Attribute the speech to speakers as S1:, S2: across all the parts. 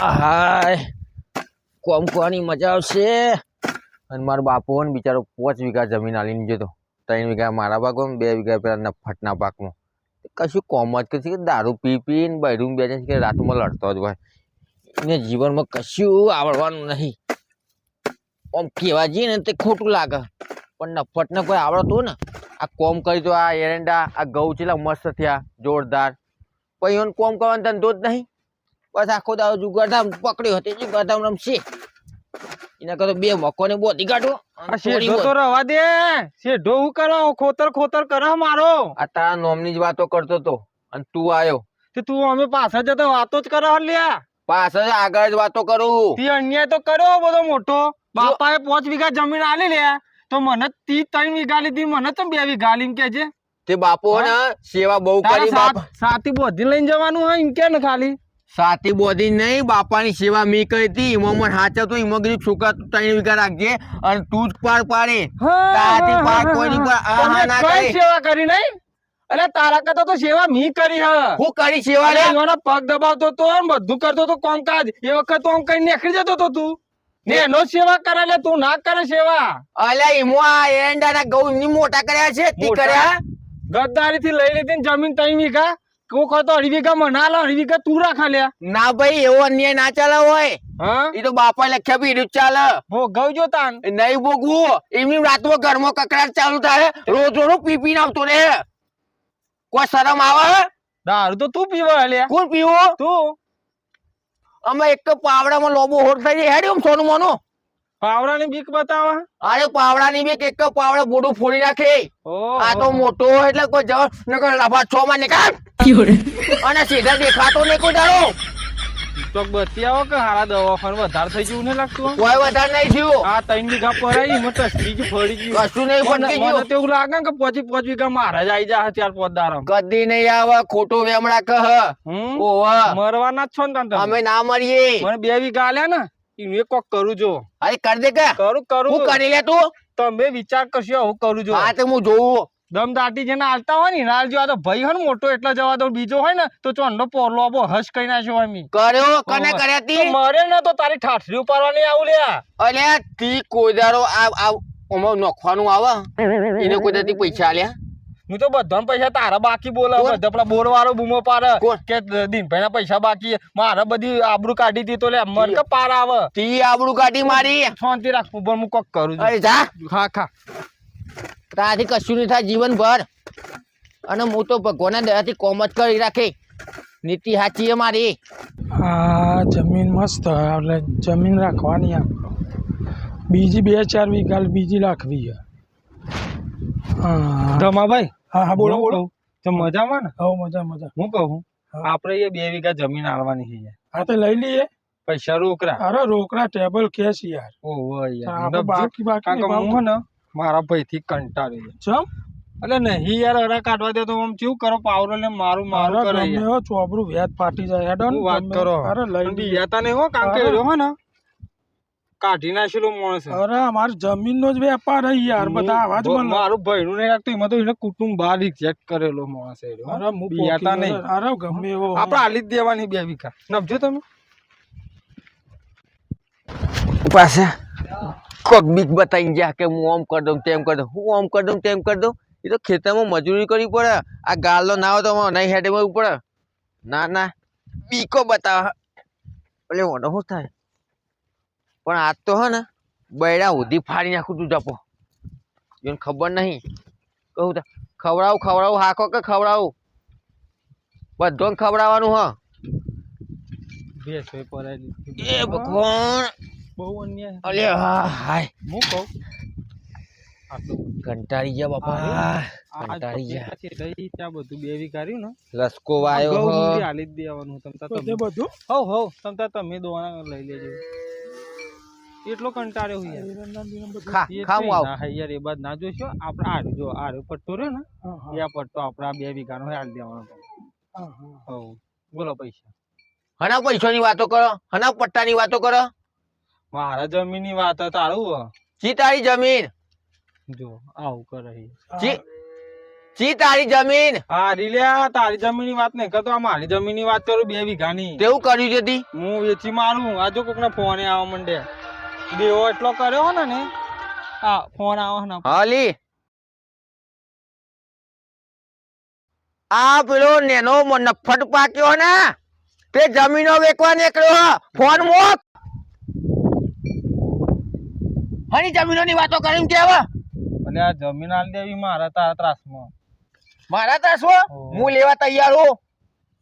S1: હાય. કોમ કોની મજા આવશે? અને મારો બાપુ ને બિચારો પાંચ વીઘા જમીન આલીને જતો ત્રણ વીઘા મારા પાકમાં બે વીઘા પેલા નફટના પાકમાં. કશું કોમ જ કે દારૂ પી પીને બૈરું બે છે કે રાતમાં લડતો જ હોય. એને જીવનમાં કશું આવડવાનું નહીં. આમ કહેવા જઈએ ને તે ખોટું લાગે. પણ નફટને કોઈ આવડતું ને, આ કોમ કરી તો આ એરંડા, આ ઘઉં ચેલા મસ્ત થયા, જોરદાર. પછી કોમ કરવાનો ધંધો જ નહીં. બસ આખો દાવ જુગારધામ પકડ્યો હતો. જુગારધામ રમશે. એના કરતો બે મકોને બોધી કાઢો.
S2: તો રવા દે. શેઢો હું કરો ખોતર ખોતર કરો મારો.
S1: આ તારા નોમની જ વાતો કરતો તો અને તું આયો.
S2: તે તું અમે પાછા જતા વાતો જ કરો લ્યા
S1: પાછળ આગળ જ વાતો કરું
S2: તી અન્યાય તો કર્યો બધો મોટો. બાપાએ પાંચ વીઘા જમીન આલી લે તો મને તી ત્રણ વીઘા લીધી મને તો બે વીઘા લીમ એમ કે છે.
S1: તે બાપો ને સેવા બહુ કરી બાપ.
S2: સાત- સાથી બોધી લઈને જવાનું હોય એમ કે ને ખાલી.
S1: સાથી બોધી નહીં બાપાની સેવા મી કરી હતી. એમાં મને હાચવતો એમાં કીધું છોકરા તું ત્રણ વીઘા રાખજે અને તું જ પાર પાડે. તારાથી પાર કોઈની પર આ હા ના કરે.
S2: સેવા કરી નહીં? અરે તારા કરતા તો સેવા મી કરી હ.
S1: હું કરી સેવા લે.
S2: એનો પગ દબાવતો તો બધું કરતો તો કામકાજ. એ વખત તો આમ કઈ નીકળી જતો તો તું. ને એનો સેવા કરે લે તું ના કરે સેવા.
S1: અલ્યા એમો આ એરંડાના ગૌ ની મોટા કર્યા છે? તી કર્યા?
S2: ગદ્દારી થી લઈ લીધી ને જમીન તઈ વીઘા. કોક હોય તો મના લો અઢી તું રાખા લે
S1: ના ભાઈ એવો અન્યાય ના ચાલે હોય.
S2: હા?
S1: એ તો બાપા લખ્યા બી એટલું ચાલે.
S2: ભોગવ જો તાન
S1: નહીં ભોગવું. એમની રાતમાં ઘરમાં કકડાટ ચાલુ થાય. રોજ રોજ પી પીને આવતો રે કોઈ શરમ આવે?
S2: દારૂ તો તું પીવા લે
S1: કોણ પીવું?
S2: તું.
S1: અમે એક તો પાવડામાં લોબો હોટ થઈ હેડી સોનું મોનું.
S2: પાવડાની બીક બતાવા
S1: અરે પાવડાની બીક એક પાવડા બોડું ફોડી નાખે. આ તો મોટો એટલે કોઈ જવા નકર લાભા છ માં નીકાળ. અને સીધા દેખાતો નહીં કોઈ દાડો.
S2: તો બતી આવો કે હારા દવાખાનું વધારે થઈ ગયું ને લાગતું
S1: કોઈ વધારે નહીં થયું.
S2: આ ત્રણ વીઘા પરાઈ એમાં ટસકી જ ફરી ગયું.
S1: કશું નહીં પણ
S2: મને
S1: ગયું.
S2: તો એવું લાગે કે પછી પાંચ વીઘા મારા જ આવી જાય ચાર પાંચ
S1: કદી નહીં આવે ખોટો વેમડા કહ. ઓવા
S2: મરવાના જ છો ને તાન તમે.
S1: અમે ના મરીએ.
S2: મને બે વીઘા આલ્યા ને. એક કોક કરું જો.
S1: અરે કર દે કે.
S2: કરું કરું
S1: હું કરી લે તું.
S2: તમે વિચાર કરશો હું કરું જો.
S1: હા તો હું જોઉં.
S2: દમ દાટી જેને આલતા હોય ને નાલ આલજો આ તો ભાઈ હન ને મોટો એટલો જવા દો બીજો હોય ને તો ચોંડો પોરલો આબો હશ કઈ નાખ્યો હોય મી
S1: કર્યો? કને. કર્યા
S2: તો? મરે ને તો તારી ઠાઠરી ઉપાડવાની આવું લ્યા.
S1: અલ્યા તી કોઈ દાડો આ આ ઓમાં નોખવાનું આવે. એને કોઈ દાતી પૈસા આલ્યા.
S2: હું તો બધાને પૈસા તારા બાકી બોલે? બધા પેલા બોર વાળો બૂમો પાડે. કે દિનભાઈ ના પૈસા બાકી મારે બધી આબરૂ કાઢી હતી તો લે મર કે પાર આવે.
S1: તી આબરૂ કાઢી મારી.
S2: શાંતિ રાખ હું કોક કરું છું.
S1: અરે જા.
S2: ખા ખા.
S1: તારાથી કશું નહીં થાય જીવનભર. અને હું તો ભગવાનના દયાથી કોમ જ કરી રાખે. નીતિ સાચી મારી.
S3: આ જમીન મસ્ત એટલે જમીન રાખવાની આ બીજી બે ચાર વીઘા બીજી રાખવી છે. હા
S2: ધમાભાઈ?
S3: હા હા બોલો બોલો.
S2: તો મજામાં ને?
S3: હવ મજા મજા.
S2: હું કહું
S3: હા.
S2: આપણે એ બે વીઘા જમીન આલવાની છે
S3: હા તો લઈ લઈએ.
S2: પૈસા રોકડા
S3: અરે રોકડા ટેબલ કેશ યાર.
S2: ઓહો યાર.
S3: બાકી બાકી
S2: હું ને મારા ભાઈ થી કંટાળી ગયો.
S3: ચમ?
S2: એટલે નહીં યાર અરા કાઢવા દે તો આમ શું કરો પાવરો ને મારું મારું કરે.
S3: હો ચોબરું વ્યાજ ફાટી જાય. હેડો
S2: વાત કરો.
S3: અરે લઈ
S2: બીજાતા નહીં હો
S3: કામ
S2: કર્યો હો ને કાઢી નાખેલો માણસ.
S3: અરે અમારે જમીન નો જ વેપાર હે યાર બધા આવા જ
S2: મારું ભાઈનું નહીં રાખતું એમાં તો એને કુટુંબ બહાર રિજેક્ટ કરેલો માણસ એ
S3: અરે હું બિયાતા
S2: નહીં.
S3: અરે ગમે એવો
S2: આપણે આલી જ દેવાની બે વીઘા. નબજો તમે.
S1: પાછા કોક બીક બતાવી ગયા કે હું આમ કરી દઉં તેમ કરી દઉં. હું આમ કરી દઉં તેમ કરી દઉં. એ તો ખેતરમાં મજૂરી કરવી પડે. આ ગાલો ના હોય તો નહીં હેડે મળવું પડે. ના ના. બીકો બતાવે. એટલે ઓનો શું થાય. પણ આજ તો હે ને બૈડા ઉધી ફાડી નાખું તું જપો. જોને ખબર નહીં. કહું તા ખવડાવું ખવડાવું હાકો કે ખવડાવું? બધોને ખવડાવવાનું હ.
S2: બે સોય
S1: એ ભગવાન.
S2: બહુ અન્યાય.
S1: અલે હા હાય.
S2: હું કહું?
S1: કંટાળી ગયા બાપા. કંટાળી ગયા.
S2: પછી ત્યાં બધું બે વીઘા રહ્યું ને.
S1: લસકો વાયો
S2: ઘઉં
S1: હ.
S2: મૂંગી આલી જ દેવાનું. તમતા
S3: તો
S2: તમે
S3: બધું.
S2: હવ હવ. તમતા તમે દોણા લઈ લેજો. એટલો કંટાળ્યો હું યાર. ખાવું
S1: હું આવું.
S2: ના યાર એ બાદ ના જોશો. આપણે આ જો આ પટ્ટો રહ્યો ને
S3: હા, હા,
S2: એ આ પટ્ટો આપણે આ બે વીઘાનો હાલ દેવાનો
S3: હા, હા.
S2: હવ. બોલો પૈસા.
S1: હના પૈસાની વાતો કરો? હના પટ્ટાની વાતો કરો?
S2: મારા જમીનની વાત તારું ચી
S1: જી તારી જમીન?
S2: જો આવું કરે ચી
S1: જી ચી તારી જમીન?
S2: હા રીલ્યા તારી જમીનની વાત નહીં કરતો. આ મારી જમીનની વાત કરું બે વીઘાની.
S1: તેવું કર્યું છે
S2: હું વેચી મારું. આ જો કોકના ફોન આવવા માંડે. દેવો એટલો કર્યો ને ને હા ફોન આવો ને
S1: હાલી. આ પેલો નેનો નફટ પાક્યો ને. તે જમીનો વેચવા નીકળ્યો ફોન મોક. હની જમીનોની વાતો કરીને કે હવે?
S2: અને આ જમીન આલ દેવી મારા તારા ત્રાસમાં.
S1: મારા ત્રાસ હો. હું લેવા તૈયાર હું.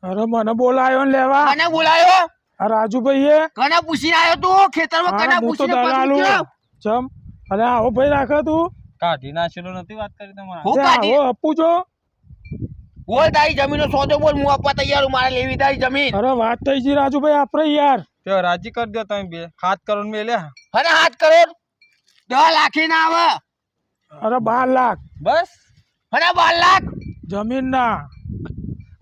S3: અરે મને બોલાયો લેવા.
S1: મને બોલાયો?
S3: આ રાજુભાઈએ
S1: કના પૂછીને આવ્યો તું? ખેતરમાં કને પૂછીને પહોંચ્યો?
S3: ચમ. અરે આવો ભાઈ રાખે તું.
S2: કાઢી નાખેલો નથી વાત કરી તમારા.
S1: હું કાઢી
S3: આવો અપુ જો.
S1: બોલ તારી જમીનો સોદો બોલ હું આપવા તૈયાર હું મારે લેવી તારી જમીન.
S3: અરે વાત થઈ ગઈ રાજુભાઈ આપણે યાર.
S2: તે રાજી કરી દો તમે બે. હાથ કરોડ મે
S1: લે અરે હાથ કરોડ દસ લાખ ના આવે.
S3: અરે બાર લાખ.
S2: બસ.
S1: અરે બાર લાખ.
S3: જમીન ના.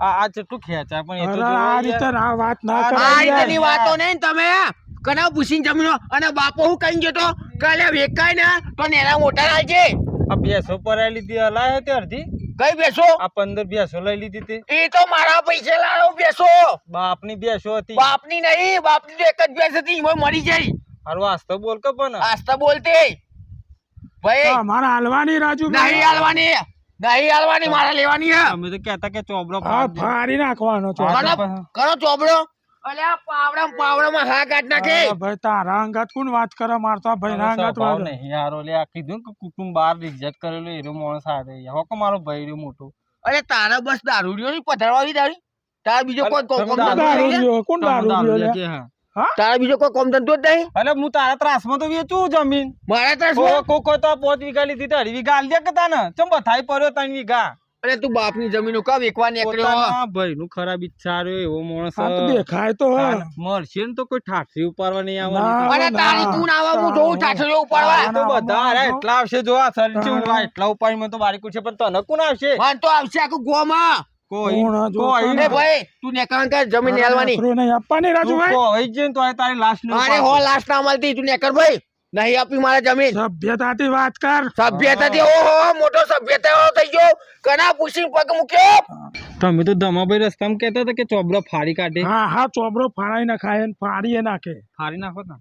S2: આ જેટલું ખેંચાય પણ એ તો
S3: આ રીતે આ વાત ના
S2: કરો
S1: આ રીતેની વાતો નહીં તમે કના પૂછીને જમનો. અને બાપો હું કઈ જતો કાલે વેકાય ને તો નેના મોટા લાલજે.
S2: આ ભેંસો પરાઈ લીધી હલાય તે અડધી?
S1: કઈ બેસો
S2: આ પંદર ભેંસો લઈ લીધી તે.
S1: એ તો મારા પૈસે લાવો બેસો
S2: બાપની બેસો હતી.
S1: બાપની નહીં બાપની તો એક જ બેસ હતી એમાં મરી જાય.
S2: હારું વાસ્તવ બોલ કે પણ.
S1: આસ્તા બોલતે ભાઈ
S3: મારે હાલવાની રાજુ
S1: નહીં હાલવાની. નહીં હાલવાની મારે લેવાની હે.
S2: અમે તો કહેતા કે ચોબડો
S3: હા ફાડી નાખવાનો છો
S1: કરો ચોબડો. અલ્યા પાવડા માં હા કાટ નાખે.
S3: ભાઈ તારા અંગાત કોણ વાત કરે? મારતા ભાઈ ના અંગાત વાત
S2: નહીં યાર ઓલે આ કીધું કે કુટુંબ બહાર રિજેક્ટ કરેલો એરો માણસ આવે હો કે મારો ભાઈ રહ્યો મોટો.
S1: અરે તારા બસ દારૂડિયો ની પથરાવી દારી? તાર બીજો કોઈ કોણ
S3: દારૂ
S1: નહીં
S3: કોણ દારૂ
S2: હા?
S1: તારા બીજો કોઈ કોમ ધંધો જ નહીં?
S2: અરે હું તારા ત્રાસમાં તો વેચું જમીન.
S1: મારા ત્રાસ
S2: કો કો કોઈ તો પોત વીઘા લીધી તો અઢી વીઘા આલી કે તાને? ચમ બથાઈ પડ્યો ત્રણ વીઘા.
S1: અરે તું બાપની જમીન કા વેકવા નીકળ્યો
S2: ભાઈ નું ખરાબ ઈચ્છા રહ્યો એવો માણસ.
S3: દેખાય તો હે.
S2: મળશે ને તો કોઈ ઠાઠરી ઉપાડવા નહીં
S3: આવવા
S2: આવવાની
S1: અરે તારી તું ના આવે હું જોઉં ઠાઠરી ઉપાડવા.
S2: તો બધા અરે એટલા આવશે જો આ આ એટલા ઉપાડી તો બારી કુછે પણ તને કોણ આવશે?
S1: મન તો આવશે આખું ગોમાં.
S2: કોઈ કોઈ
S1: એ ભાઈ તું નેકળ કર જમીન હેલવાની.
S3: નહીં આપવાની રાજુભાઈ
S2: કોઈ જઈને તો આ તારી લાશનું
S1: અરે હો લાસ્ટ ના મળતી તું નેકળ ભાઈ. નહીં આપી મારે જમીન.
S3: સભ્યતાથી વાત કર.
S1: સભ્યતાથી ઓહો મોટો સભ્યતા થઈ ગયો. કના પૂછી પગ મૂક્યો?
S2: તમે તો ધમાભાઈ રસ્તામાં કહેતા હતા કે ચોબડો ફાડી કાઢે.
S3: હા હા ચોબરો ફાડાઈ નાખાય ને ફાડીએ નાખે.
S2: ફાડી નાખો ને.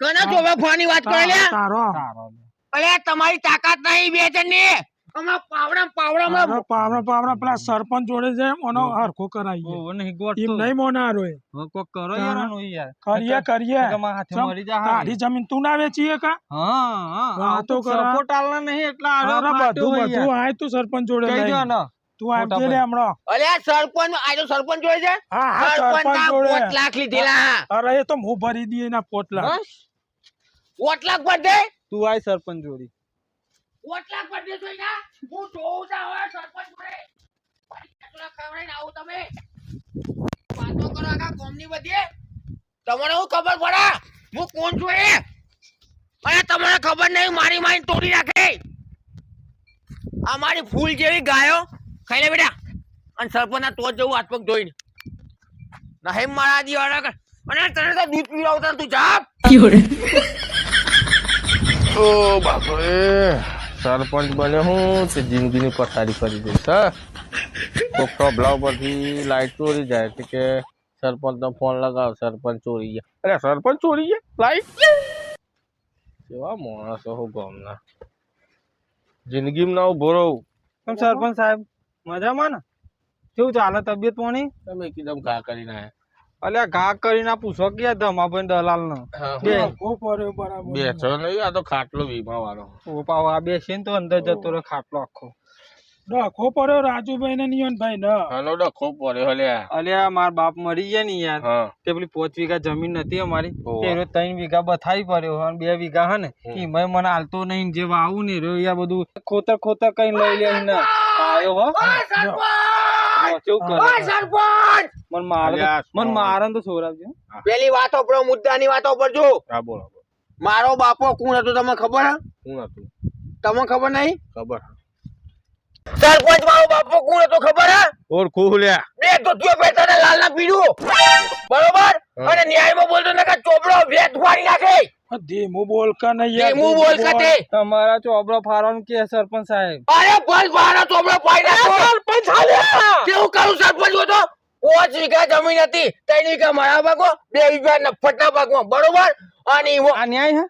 S1: કના ચોબા ફાની વાત કરે
S3: તારો.
S1: અરે તમારી તાકાત નહીં બે જણની. હમણાં પાવડા પાવડામાં
S3: પાવડા પાવડા પેલા સરપંચ જોડે છે એનો હરખો કરાવીએ
S2: ઓ નહીં
S3: એમ નહીં મોનારો એ.
S2: કોક કરો યાર આનું યાર.
S3: કરીએ કરીએ.
S2: કે હાથે મરી જા
S3: તારી જમીન તું ના વેચીએ કા
S2: હા? હા
S3: વાતો કરા.
S2: સપોર્ટ આલના નહીં એટલા
S3: અરે બધું બધું આય તું સરપંચ જોડે
S2: કહી દો ને
S3: તું આમ
S2: મોટા
S3: લે
S2: ભાઈ.
S3: હમણાં.
S1: સરપંચ આ સરપંચ જોડે છે?
S3: હા હા
S1: સરપંચ
S3: સરપંચ જોડે.
S1: પોત લાખ લીધેલા
S3: અરે એ તો હું ભરી દઈએ ના પોટલા
S2: બસ.
S1: પર દે.
S2: તું આય સરપંચ જોડી.
S1: પર દે જોઈ ના. હું જોઉં તા હોય સરપંચ જોડે પૈસા ખવડાવીને આવું તમે. વાતો કરો આખા કોમની બધી. તમને હું ખબર પડે? હું કોણ છું એ? અને તમને ખબર નહીં મારી માઇન્ડ તોડી નાખે. આ મારી ફૂલ જેવી ગાયો. ખાઈ લે બેટા. અને સરપંચના તો જવું હાથ પગ ધોઈને. નહીં મારા દિવાળા કર અને તને તો દૂધ પીવડાવતા તું જા. ઓ બાપરે. સરપંચ બને હું તે જિંદગીની પથારી કરી દઈશ હા. તો પ્રોબ્લેમ પરથી લાઈટ ચોરી જાય એટલે કે સરપંચનો ફોન લગાવ સરપંચ ચોરી ગયા. અરે સરપંચ ચોરી ગયા? લાઈટ કેવા માણસો હું ગામના. જિંદગીમાં ના ઊભો રહું.
S2: સરપંચ સાહેબ? મજામાં ને? કેવું ચાલે તબિયત પાણી?
S1: તમે એકદમ ઘા કરીને આયા.
S2: અલ્યા ઘા કરીને આ પૂછો કે ધમાભાઈ દલાલ નો
S1: બેઠો નહીં આ તો ખાટલો વીમા વાળો.
S2: ઓ પાવ આ બેસીને તો અંદર જતો રહ્યો ખાટલો આખો.
S3: ડખો પડ્યો રાજુભાઈ ને નિયનભાઈ ને
S1: આનો ડખો પડ્યો હલ્યા
S2: અલ્યા માર બાપ મરી ગયા ને યાર. તે પેલી પોચ વીઘા જમીન નથી અમારી.
S1: ઓવા.
S2: ત્રણ વીઘા બથાઈ પડ્યો અને બે વીઘા હે ને. એમાંય મને હાલતો નહીં જે વાવું ને રહ્યો. યા બધું ખોતર ખોતર કઈ લઈ લે ને આવ્યો હો. કેવું કરે?
S1: સરપંચ!
S2: મન મારે મન મારે તો સોરાવજો
S1: પેલી વાતો પર મુદ્દાની વાતો પર જો.
S4: હા બોલો.
S1: મારો બાપો કોણ હતો તમને ખબર હા?
S4: કોણ હતો?
S1: તમને ખબર નહીં?
S4: ખબર
S1: સરપંચ મારો બાપો કોણ હતો ખબર હે?
S2: ઓર કુહલ્યા
S1: બે ધોતિયો પહેરતા ને લાલના પીડું બરોબર? અને ન્યાયમાં બોલતો ને કે ચોપડો વેત ફાડી નાખે.
S3: ધીમું બોલ કે નહીં યાર,
S1: ધીમું બોલ કે તે
S2: તમારા ચોપડો ફારવાનું કે સરપંચ સાહેબ?
S1: અરે બસ મારા ચોપડો ફાડી નાખો. સરપંચ કેવું કરું સરપંચ હતો પાંચ વીઘા જમીન હતી ત્રણ વીઘા મારા ભાગો બે વીઘા નફટના ભાગમાં બરોબર? અને
S2: આ ન્યાય હે?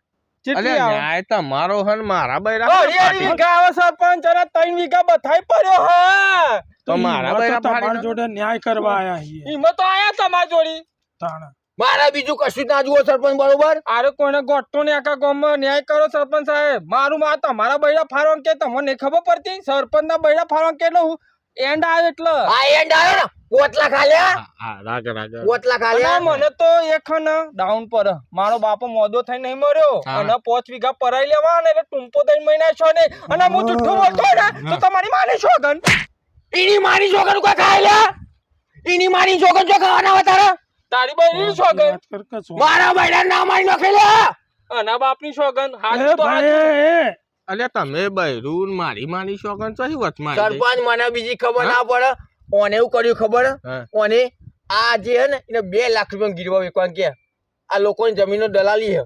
S2: કેટલી આવે.
S4: ન્યાય તમારો હન મારા બૈરા
S2: અઢી અઢી વીઘા આવે સરપંચ અને ત્રણ વીઘા બધાય પડ્યો હા.
S4: તો મારા
S3: એમાં તો
S4: બૈરા
S3: તમારી જોડે ન્યાય કરવા આયા છીએ.
S2: ઈમાં તો આયા તમારી જોડી.
S3: તાણ.
S1: મારા બીજું કશું ના જુઓ સરપંચ બરોબર?
S2: આરે કોઈને ગોઠતો ને આખા ગામમાં. ન્યાય કરો સરપંચ સાહેબ. મારું માં તમારા બૈરા ફારવાનું કે તમને ખબર પડતી? સરપંચ ના બૈરા ફારવાનું કે એટલે હું એન્ડ આવે એટલે.
S1: આ એન્ડ આવ્યો ને? પોતલા ખાલ્યા
S4: હા? રાગ રાગ.
S1: પોતલા ખાલ્યા
S2: મને તો એક ડાઉન પર. મારો બાપો મોદો થઈ નહીં મર્યો. અને પોચ વીઘા પરાઈ લેવા ને એટલે ટૂંપો ત્રણ મહિના છો ને અને હું જુઠ્ઠું બોલતો ને તો તમારી માને છો ગન
S1: ઈની મારી છોકર કોઈ ખાયલા ઈની મારી છોકર જો ખાવાના હતા તારી?
S2: બહેની છો ગન
S3: વાત કર કે શું?
S1: મારા બહેના ના મારી નખેલા
S2: અને બાપની છો ગન હાથ તો હાથ.
S4: અલ્યા તમે બૈરું મારી મારી શોખન ચોહી વચમાં
S1: સરપંચ મને બીજી ખબર ના પડે. ઓને એવું કર્યું ખબર?
S4: કોને
S1: ઓને આ જે હે ને એને બે લાખ રૂપિયા ગીરવા વેચવાનું કે. આ લોકોની જમીનો દલાલી હે.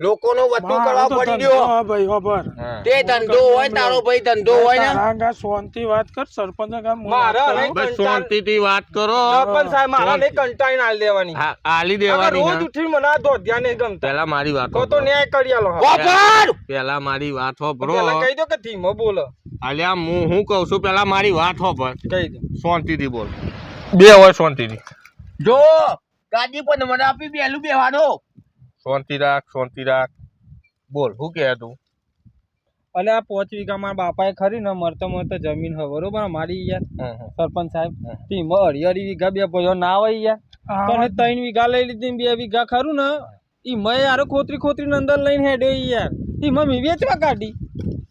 S1: લોકોનો વધુ કરવા પડી ગયો
S3: હા ભાઈ ખબર.
S1: તે ધંધો હોય તારો ભાઈ ધંધો હોય ને.
S3: આગા શાંતિ વાત કર સરપંચ કામ
S2: મારા નહીં.
S4: બસ શાંતિથી વાત કરો.
S2: પણ સાહેબ મારા નહીં કંટાઈન આલી દેવાની.
S4: હા આલી દેવાની
S2: રોજ ઉઠી મને આ ધ્યાન નહીં ગમતા.
S4: પહેલા મારી વાત
S2: તો તો. ન્યાય કરી આલો હા.
S4: પહેલા મારી વાત હો
S2: બ્રો પહેલા કહી દો કે ધીમો બોલો.
S4: અલ્યા હું હું કહું છું પેલા મારી વાત હોભળ
S2: કહી દો.
S4: શાંતિથી બોલ. બે હોય શાંતિથી.
S1: જો ગાડી પર મને આપી બેલું બેવાનો
S4: શાંતિ રાખ શાંતિ રાખ. બોલ શું કહે તું?
S2: અને આ પાંચ વીઘા મારા બાપાએ ખરી ને મરતો મરતો જમીન હોય બરોબર મારી યાર. સરપંચ સાહેબ. ધીમો અઢી અઢી વીઘા બે ભાઈઓ ના હોય યાર. પણ ત્રણ વીઘા લઈ લીધી ને બે વીઘા ખરું ને ઈ મેં યાર ખોતરી ખોતરી ને અંદર લઈને હેડે યાર. ઈ મમ્મી વેચવા કાઢી.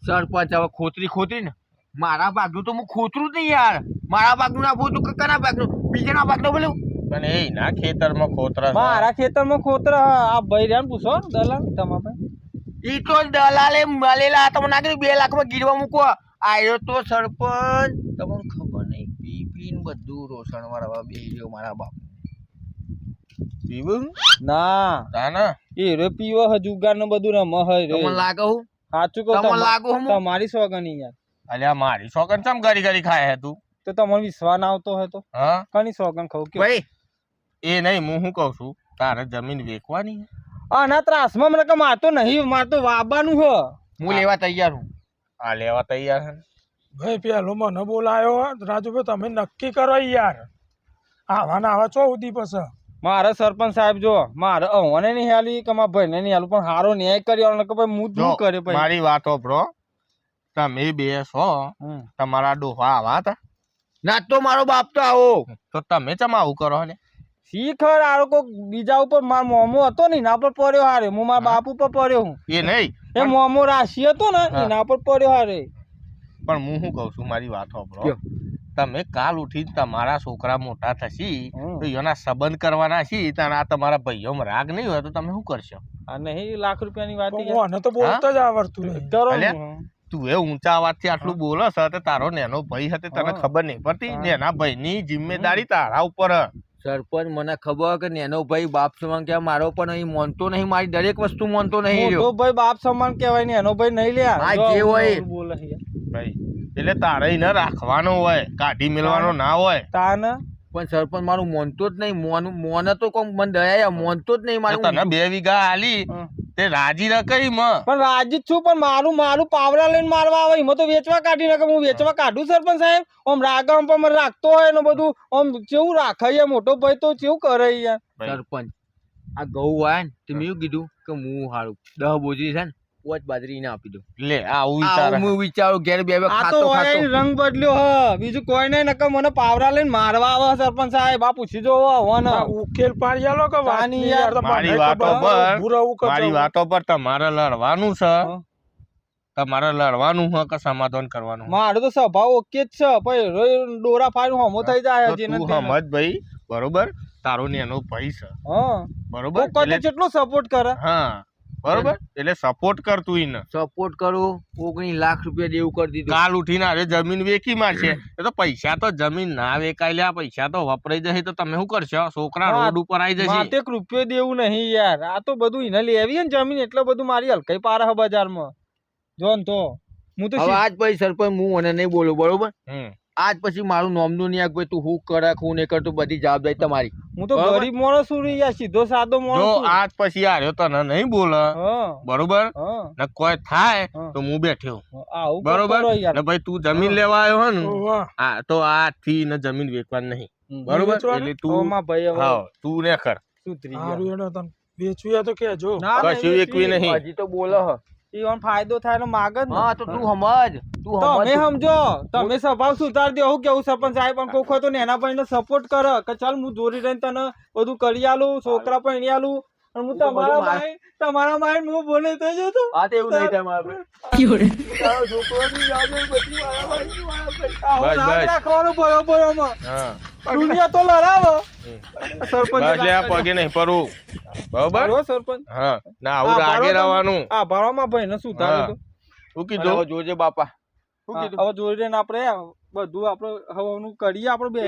S1: સરપંચ હવે ખોતરી ખોતરી ને મારા ભાગનું તો હું ખોતરું જ નહીં યાર. મારા ભાગનું ના ખોતું કકાના કના ભાગનું. બીજાના ભાગનું બોલું
S4: પણ એ ના ખેતરમાં ખોતરા
S2: મારા ખેતરમાં ખોતરા આ ભાઈ રહ્યા પૂછો દલાલ તમારે
S1: ઈ તો દલાલે મળેલા. તમે નાખ્યું બે લાખમાં ગીરવા મૂકો આયો તો સરપંચ. તમને ખબર નહીં. પી પીને બધું રોશન મારા બે રહ્યો મારા બાપ.
S4: પીવું?
S2: ના.
S4: તા ના
S2: એ રે પીવો હે જુગાર ને બધું રમે હે રે.
S1: તમને લાગે હું?
S2: સાચું કહું
S1: તમને લાગો હું?
S2: તમારી સોગની યાર.
S4: અલ્યા મારી શોખન ચમ ગરી ગરી ખાય હે તું?
S2: તો તમને વિશ્વાસ ના આવતો હતો તો?
S4: હા?
S2: કની સોગન ખાવ કે
S1: ભાઈ
S4: એ નહીં હું શું કહું છું? તારે જમીન વેચવાની છે?
S2: આના ત્રાસમાં મને કે મારતો નહીં મારતો વાબાનું હો
S1: હું લેવા તૈયાર હું.
S4: આ લેવા તૈયાર છે
S3: ભાઈ પેલો મને બોલાયો રાજુભાઈ તમે નક્કી કરો યાર. આવા ને આવા ચો સુધી પછી?
S2: મારે સરપંચ સાહેબ જો મારે અહોને નહીં હાલી કે મારા ભાઈને નહીં હાલું પણ હારો ન્યાય કર્યો ને કે ભાઈ હું શું કરે ભાઈ
S4: મારી વાતો બ્રો તમે બે છો
S2: હમ.
S4: તમારા ડોહા આવા હતા?
S1: ના તો મારો બાપ તો આવો.
S4: તો તમે ચમ આવું કરો ને?
S2: શીખર આરો કોક બીજા ઉપર માર મોમો હતો ને એના પર પડ્યો હારે. હું મારા બાપ ઉપર પડ્યો હું.
S4: એ નહીં
S2: એ મોમો રાશિ હતો ને એના પર પડ્યો હારે.
S4: પણ હું શું કહું છું મારી વાત
S1: સાંભળો.
S4: તમે કાલ ઉઠીને તમારા છોકરા મોટા થશી તો એના સંબંધ કરવાના છે તારે આ તમારા ભાઈઓમાં રાગ નહીં હોય તો તમે શું કરશો?
S2: આ નહીં લાખ રૂપિયાની વાત
S3: મને તો બોલતા જ આવડતું નહીં.
S2: કરો
S4: તું એ ઊંચા અવાજથી આટલું બોલો છે તો તારો નેનો ભાઈ હતો તને ખબર નહીં પડતી. નેના ભાઈની જિમ્મેદારી તારા ઉપર.
S1: સરપંચ મને ખબર કે નેનો ભાઈ બાપ સમાન કે મારો પણ અહીં માનતો નહીં મારી દરેક વસ્તુ માનતો નહીં
S2: મોટો
S1: રહ્યો
S2: ભાઈ બાપ સમાન કહેવાય ને એનો ભાઈ નહીં લે
S1: હા,
S2: જો
S1: હોય.
S4: ભાઈ એટલે તારે એને રાખવાનો હોય કાઢી મેળવાનો ના હોય.
S2: તાન
S1: પણ સરપંચ મારું માનતો જ નહીં મોન મોન તો કોમ મને દયા મોનતો માનતો જ નહીં
S4: મારું. તને બે વીઘા આલી. તે રાજી ન કઈ
S2: પણ રાજી છું પણ મારું મારું પાવડા લઈને મારવા આવે એમાં તો વેચવા કાઢી નાખે હું વેચવા કાઢું સરપંચ સાહેબ? આમ રાગમ પણ મને રાખતો હોય ને બધું આમ કેવું રાખે યાર મોટો ભાઈ તો કેવું કરે યાર?
S1: સરપંચ આ ઘઉં આયા ને તે મેં કીધું કે હું હારું દહ બોજરી છે ને પોચ બાજરી ને આપી દઉં.
S4: લે આવું વિચાર
S1: હું વિચારું ઘેર બે ખાતો ખાતો.
S2: રંગ બદલ્યો હ. બીજું કોઈ નહીં નકર મને પાવરા લઈને મારવા આવે સરપંચ સાહેબ. આ પૂછી જો વન.
S3: આ ઉકેલ પાડી આલો કે વાની
S2: યાર,
S4: મારી વાતો પર, મારી વાતો પર તમારે લડવાનું છે. તમારે લડવાનું હ કે સમાધાન કરવાનું
S2: મારો તો સ્વભાવ ઓકે જ છે પછી રોય ડોરા ફાડીને હમો થઈ જાય
S4: હજી
S2: નથી.
S4: સમજ ભાઈ બરોબર? તારો ને એનો ભાઈ છે.
S2: હા.
S4: બરોબર? કોઈ
S2: કેટલો સપોર્ટ કરે.
S4: હા. બરોબર? એટલે સપોર્ટ કર તું ઈને
S1: સપોર્ટ કરું ઓગણીસ લાખ રૂપિયા દેવું કરી દીધું.
S4: કાલ ઉઠીને અરે જમીન વેચી મારશે. એ તો પૈસા તો જમીન ના વેકાય લ્યા પૈસા તો વપરાઈ જશે તો તમે શું કરશો? છોકરા રોડ ઉપર આવી જશે.
S2: માતે રૂપિયો દેવું નહીં યાર. આ તો બધું એને લેવી ને જમીન એટલે બધું મારી હલકાઈ પાર હે બજારમાં. જો ને તો. હું તો
S1: આજ પૈસા સરપંચ હું મને નહીં બોલું બરોબર?
S4: હમ.
S1: આજ પછી મારું નોમનું નહીં આગ તું હું કરે હું નહીં કરતું બધી જવાબદારી તમારી.
S2: હું તો ગરીબ માણસ છું યાર સીધો સાદો માણસ
S4: આજ પછી આર્યો તને નહીં બોલે. બરોબર? ને કોઈ થાય તો હું બેઠ્યો બરોબર? ને ભાઈ તું જમીન લેવા આવ્યો હે ને
S3: તો
S4: આ આજથી ને જમીન વેચવાની નહીં. બરોબર? એટલે તું
S2: ભાઈ
S4: હા તું ને કર.
S2: સુધરી
S3: હારું
S2: ગયા.
S3: હેડો તને. વેચવી તો
S2: ના,
S4: કશું એકવી નહીં.
S1: હજી તો બોલે હ.
S2: ઈ ઓન ફાયદો થાય એનો માગ જ
S1: હા તો તું સમજ તું
S2: તમે
S1: સમજો
S2: તમે સ્વભાવ સુધાર દો. હું કેવું સરપંચ સાહેબ પણ કોખો તો નેના ભાઈને સપોર્ટ કર કે ચાલ હું જોડી રહીને તને બધું કરી આલું છોકરા પણ એની આલું. અને હું તમારા
S1: માર-
S2: માઇન્ડ તમારા માઇન્ડ હું બોલે થઈ જતો
S1: હા તો એવું નહીં થાય મારે.
S2: રાખવાનું બરોબર દુનિયા તો લડાવો. સરપંચ
S4: એટલે આ પગે નહીં પડવું બરોબર?
S2: સરપંચ?
S4: હા. ના આવું રાગે રહેવાનું.
S2: આ ભાડામાં ભાઈને સુધારો
S4: હા.
S2: તો.
S4: શું કીધું?
S1: જોજે બાપા. શું કીધું?
S2: હવે જોઈને આપણે બધું આપણે હવાનું કરીએ આપણે બે.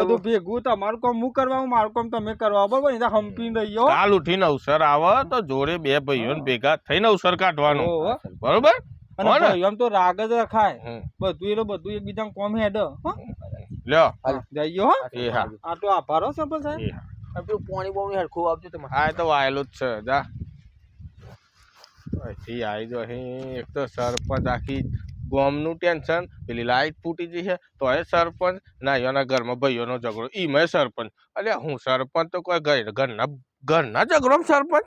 S2: બધું ભેગું તમારું કામ હું કરવાનું મારું કામ તમે કરવા બરોબર? એને હંપીને રહીયો
S4: કાલ ઉઠીને અવસર આવે તો જોડે બે ભાઈઓ ભેગા થઈને અવસર કાઢવાનું. બરોબર?
S2: અને
S4: ને?
S2: આમ તો રાગ જ રખાય. બધું એટલે બધું એકબીજા કોમ હેડ હો?
S4: લ્યો.
S2: જઈએ હો.
S4: એ હા.
S2: આ તો આભારો હો સરપંચ સાહેબ.
S4: એ હા.
S1: આ પેલું પાણી બાણી હરખું આપજો તમારે.
S4: આ તો વાયેલું જ છે જા. અહીંથી આવી જો અહીં. એક તો સરપંચ આખી ગોમનું ટેન્શન પેલી લાઈટ ફૂટી જઈ છે. તો એ સરપંચ ના એના ઘરમાં ભાઈઓનો ઝઘડો. ઈ મેં સરપંચ. અલ્યા હું સરપંચ તો કોઈ ઘર ઘરના ઘરના ઝઘડો સરપંચ?